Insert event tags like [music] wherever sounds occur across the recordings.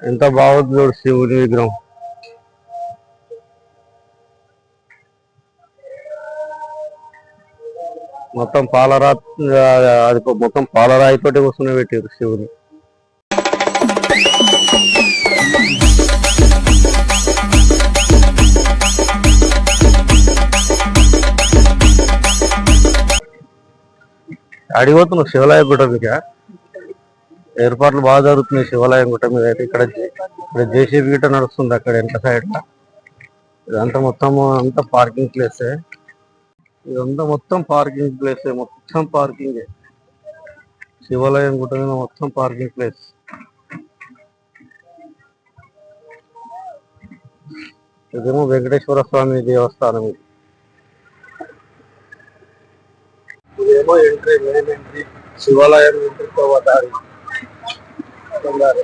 ఎంత బాగుంది చూడు శివుని విగ్రహం. మొత్తం పాలరా అది మొత్తం పాలరాయి తోటి పెట్టారు శివుని. అడిగోతున్నావు శివాలయ గుడ్డ మీద ఏర్పాట్లు బాగా జరుగుతున్నాయి శివాలయం గుట్ట మీద అయితే. ఇక్కడ జే- ఇక్కడ జేసీబీ గిట్ట నడుస్తుంది అక్కడ వెనక సైడ్ ఇదంతా మొత్తం అంతా పార్కింగ్ ప్లేసే ఇదంతా మొత్తం పార్కింగ్ ప్లేసే మొత్తం పార్కింగ్ శివాలయం గుట్ట మీద మొత్తం పార్కింగ్ ప్లేస్ ఇదేమో వెంకటేశ్వర స్వామి దేవస్థానం ఇది. ఇదేమో ఎంట్రీ మెయిన్ ఎంట్రీ శివాలయం ఎంట్రీ దారి. దారి.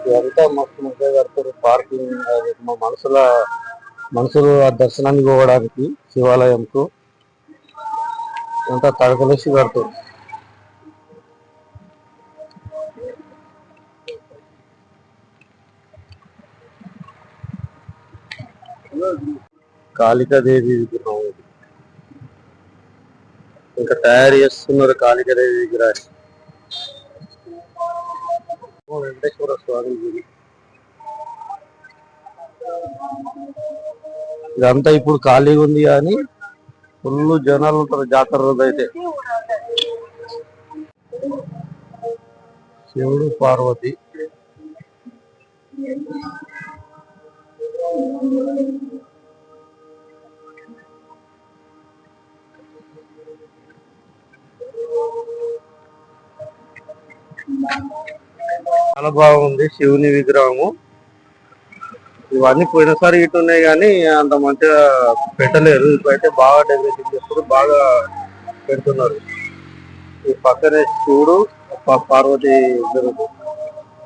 ఇదంతా మస్తు మంచిగా కడతారు పార్కింగ్ మా మనసుల మనుషులు ఆ దర్శనానికి పోవడానికి శివాలయంకు. అంతా తడకలేసి కడతారు. కాళికాదేవి విగ్రహం ఇంకా తయారు చేస్తున్నారు కాళికాదేవి విగ్రహాన్ని వెంకటేశ్వర స్వామి గుడి. ఇదంతా ఇప్పుడు ఖాళీగా ఉంది కానీ ఫుల్ జనాలు ఉంటారు జాతర రోజు అయితే. శివుడు పార్వతి. చాలా బాగుంది. శివుని విగ్రహము. ఇవన్నీ పోయినసారి ఇటు ఉన్నాయి కానీ అంత మంచిగా పెట్టలేరు. ఇప్పుడైతే బాగా డెకరేషన్ చేస్తారు బాగా పెడుతున్నారు. ఈ పక్కనే శివుడు ప- పార్వతి ఇద్దరు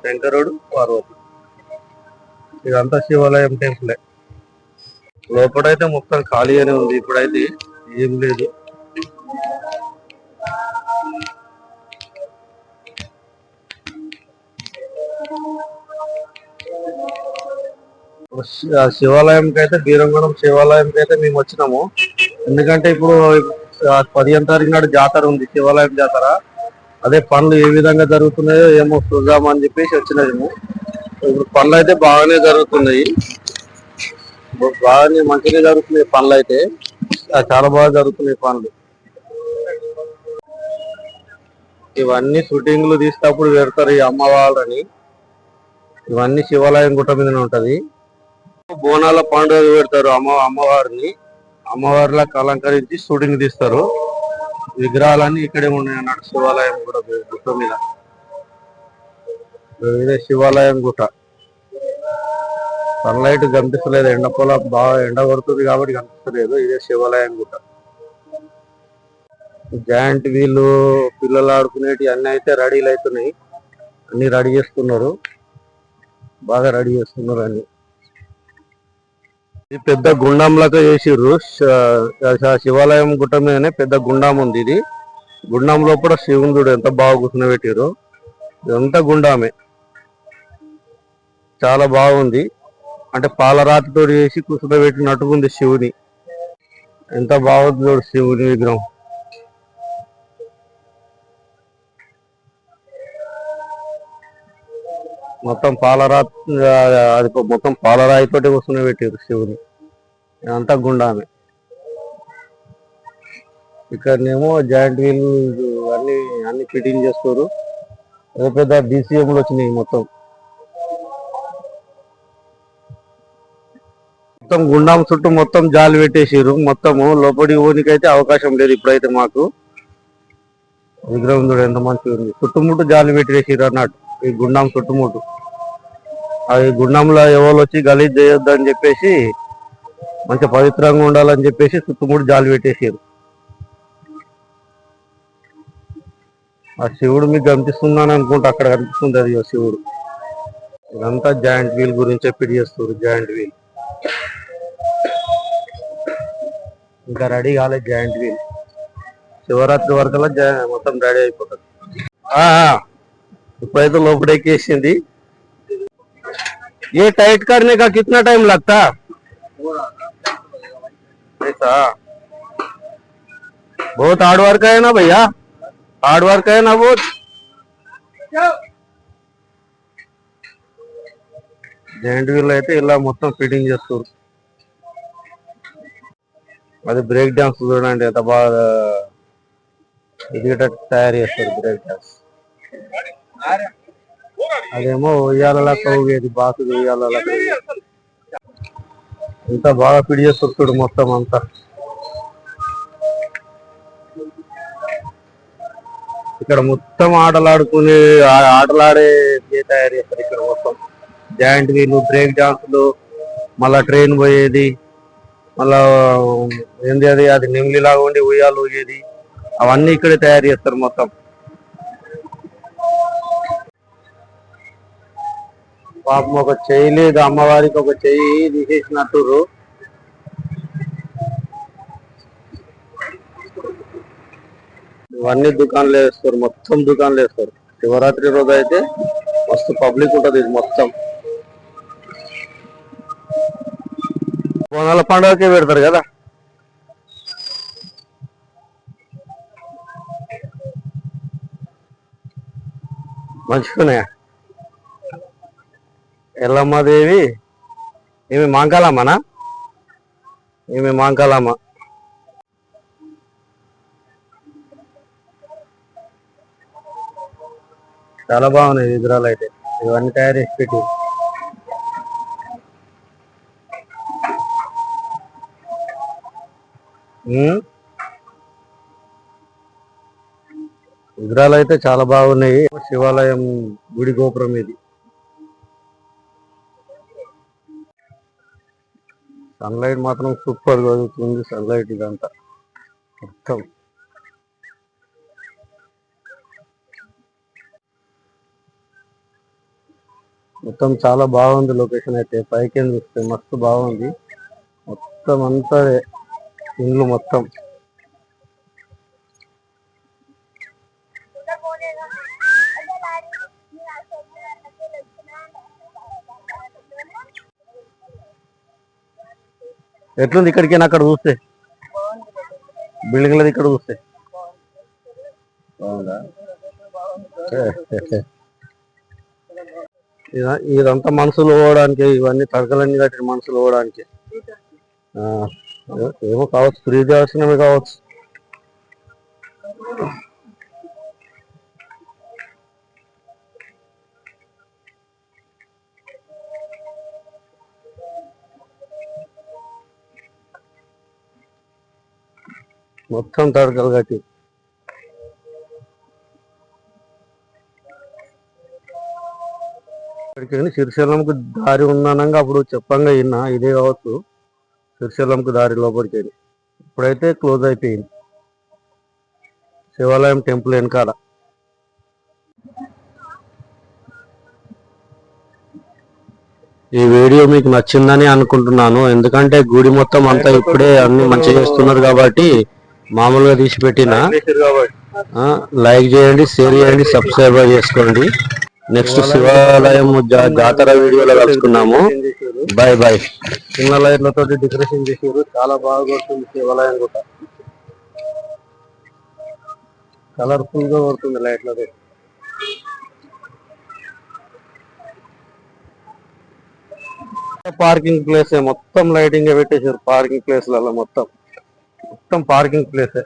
శంకరుడు పార్వతి. ఇదంతా శివాలయం టెంపులే. లోపలైతే మొత్తం ఖాళీగానే ఉంది. ఇప్పుడైతే ఏం లేదు. శివాలయంకి అయితే బీరంగూడెం శివాలయంకి అయితే మేము వచ్చినాము. ఎందుకంటే ఇప్పుడు పదిహేను తారీఖు నాడు జాతర ఉంది శివాలయం జాతర. అదే పనులు ఏ విధంగా జరుగుతున్నాయో ఏమో చూద్దామని చెప్పేసి వచ్చినాము. ఇప్పుడు పనులు అయితే బాగానే జరుగుతున్నాయి. బాగానే మంచిగా జరుగుతున్నాయి పనులు అయితే చాలా బాగా జరుగుతున్నాయి పనులు ఇవన్నీ షూటింగ్లు తీసినప్పుడు పెడతారు ఈ అమ్మవాళ్ళని ఇవన్నీ శివాలయం గుట్ట మీద ఉంటది. బోనాల పండుగ పెడతారు అమ్మ అమ్మవారిని. అమ్మవారిలా అలంకరించి షూటింగ్ తీస్తారు. విగ్రహాలన్నీ ఇక్కడే ఉన్నాయి అన్నట్టు శివాలయం కూడా గుట్ట మీద. ఇదే శివాలయం గుట్ట. సన్లైట్ కనిపిస్తలేదు. ఎండ పొలం బాగా ఎండ కొడుతుంది కాబట్టి కనిపిస్తలేదు. ఇదే శివాలయం గుట్ట. జాయింట్ వీళ్ళు పిల్లలు ఆడుకునేటి అన్ని అయితే రెడీలు అవుతున్నాయి అన్ని రెడీ చేస్తున్నారు. బాగా రెడీ చేస్తున్నారు అన్ని. ఇది పెద్ద గుండంలాగా చేసిర్రు. శివాలయం గుట్ట మీదనే పెద్ద గుండం ఉంది ఇది. గుండం లోపల శివుడు ఎంత బాగా కూర్చుని పెట్టిరు ఇదంతా గుండామే. చాలా బాగుంది. అంటే పాలరాతితో చేసి కూర్చుని ఉంది శివుని. ఎంత బాగుంది చూడు శివుని విగ్రహం. మొత్తం పాలరా అది మొత్తం పాలరాయి తోటి కూర్చుని పెట్టారు శివుని. అంతా గుండామే ఇక్కడనేమో జాయింట్ వీల్ అన్ని అన్ని ఫిట్టింగ్ చేస్తారు పెద్ద పెద్ద డీసీఎంలు వచ్చినాయి మొత్తం. మొత్తం గుండాం చుట్టూ మొత్తం జాలి పెట్టేసారు మొత్తము లోపలికి పోనీకైతే అవకాశం లేదు ఇప్పుడైతే మాకు. విగ్రహం చూడు ఎంత మంచిగా ఉంది చుట్టుముట్టు జాలి పెట్టేసారు అన్నట్టు. ఈ గుండాం చుట్టుముట్టు. అది గుండంలో ఎవరు వచ్చి గలీజ్ చేయొద్దు అని చెప్పేసి మంచి పవిత్రంగా ఉండాలని చెప్పేసి చుట్టుముట్టు జాలి పెట్టేసారు ఆ శివుడు మీకు కనిపిస్తుందని అనుకుంటా అక్కడ కనిపిస్తుంది అది శివుడు. ఇదంతా జాయింట్ వీల్ గురించి పిడి చేస్తారు జాయింట్ వీల్. ఇంకా రెడీ కాలేదు జాయింట్ వీల్. శివరాత్రి వరకల్లా మొత్తం రెడీ అయిపోతుంది. ఆ, ఆ. ఇప్పుడైతే లోపడెక్కేసింది ये टाइट करने का कितना टाइम लगता ऐसा बहुत हार्ड वर्क है ना भैया हार्ड वर्क है ना बहुत జాయింట్ వీల్ అయితే ఇలా మొత్తం ఫిట్టింగ్ చేస్తారు అది బ్రేక్ డాన్స్ చూడండి ఎంత బాగా ఎదిగేటట్టు తయారు చేస్తారు బ్రేక్ డాన్స్ అదేమో ఉయ్యాలలా కౌగేది బాసు ఉయ్యాలలా ఇంత బాగా పిడి చేస్తారు మొత్తం అంతా. ఇక్కడ మొత్తం ఆటలాడుకునే ఆటలాడే తయారు చేస్తారు ఇక్కడ మొత్తం? జాయింట్ వీలు బ్రేక్ డాన్సులు మళ్ళా ట్రైన్ పోయేది మళ్ళా ఏంది అది అది నెమిలిలాగా ఉండి ఉయ్యాలు ఊగేది అవన్నీ ఇక్కడే తయారు చేస్తారు మొత్తం. పాపం ఒక చెయ్యి లేదు అమ్మవారికి ఒక చెయ్యి తీసేసినట్టురు ఇవన్నీ దుకాణాలు వేస్తారు మొత్తం దుకాణాలు వేస్తారు. శివరాత్రి రోజు అయితే మస్తు పబ్లిక్ ఉంటుంది ఇది మొత్తం. బోనాల పండుగకే పెడతారు కదా? మంచిగానే ఎల్లమ్మదేవి. ఏమి మాంకాలమ్మనా? ఏమి మాంకాలమ్మ? చాలా బాగున్నాయి విగ్రహాలు అయితే. ఇవన్నీ తయారు చేసి పెట్టి. విగ్రహాలు అయితే చాలా బాగున్నాయి. శివాలయం గుడి గోపురం ఇది. సన్లైట్ మాత్రం సూపర్ కలుగుతుంది సన్లైట్ ఇదంతా. మొత్తం. మొత్తం చాలా బాగుంది లొకేషన్ అయితే పైకి చూస్తే మస్తు బాగుంది. మొత్తం అంతా ఇండ్లు మొత్తం. ఎట్లుంది ఇక్కడికి అక్కడ చూస్తే? బిల్డింగ్లది ఇక్కడ చూస్తే. [laughs] ఇదంతా మనుషులు పోవడానికి ఇవన్నీ తడకలన్నీ కట్టిన మనుషులు పోవడానికి. ఆ, ఏమో కావచ్చు ఫ్రీ దర్శనమే కావచ్చు. మొత్తం తడకలు కట్టి. ఇక్కడికి వెళ్ళి దారి ఉన్నానంగా అప్పుడు చెప్పంగా విన్నా ఇదే కావచ్చు. శ్రీశైలంకు దారి లోపలికి ఇప్పుడైతే క్లోజ్ అయిపోయింది. శివాలయం టెంపుల్ వెనకాల. ఈ వీడియో మీకు నచ్చిందని అనుకుంటున్నాను. ఎందుకంటే గుడి మొత్తం అంతా ఇప్పుడే అన్ని మంచిగా చేస్తున్నారు కాబట్టి మామూలుగా తీసి పెట్టిన లైక్ చేయండి షేర్ చేయండి సబ్స్క్రైబ్ చేసుకోండి. నెక్స్ట్ శివాలయం జాతర వీడియోలో కలుసుకున్నాము. బాయ్ బాయ్ చిన్న లైట్లతో డెకరేషన్ చేసారు చాలా బాగా కొడుతుంది శివాలయం కూడా. కలర్ఫుల్గా కొడుతుంది లైట్లతో పార్కింగ్ ప్లేస్ మొత్తం లైటింగ్ పెట్టేసారు పార్కింగ్ ప్లేస్లలో మొత్తం. మొత్తం పార్కింగ్ ప్లేసే.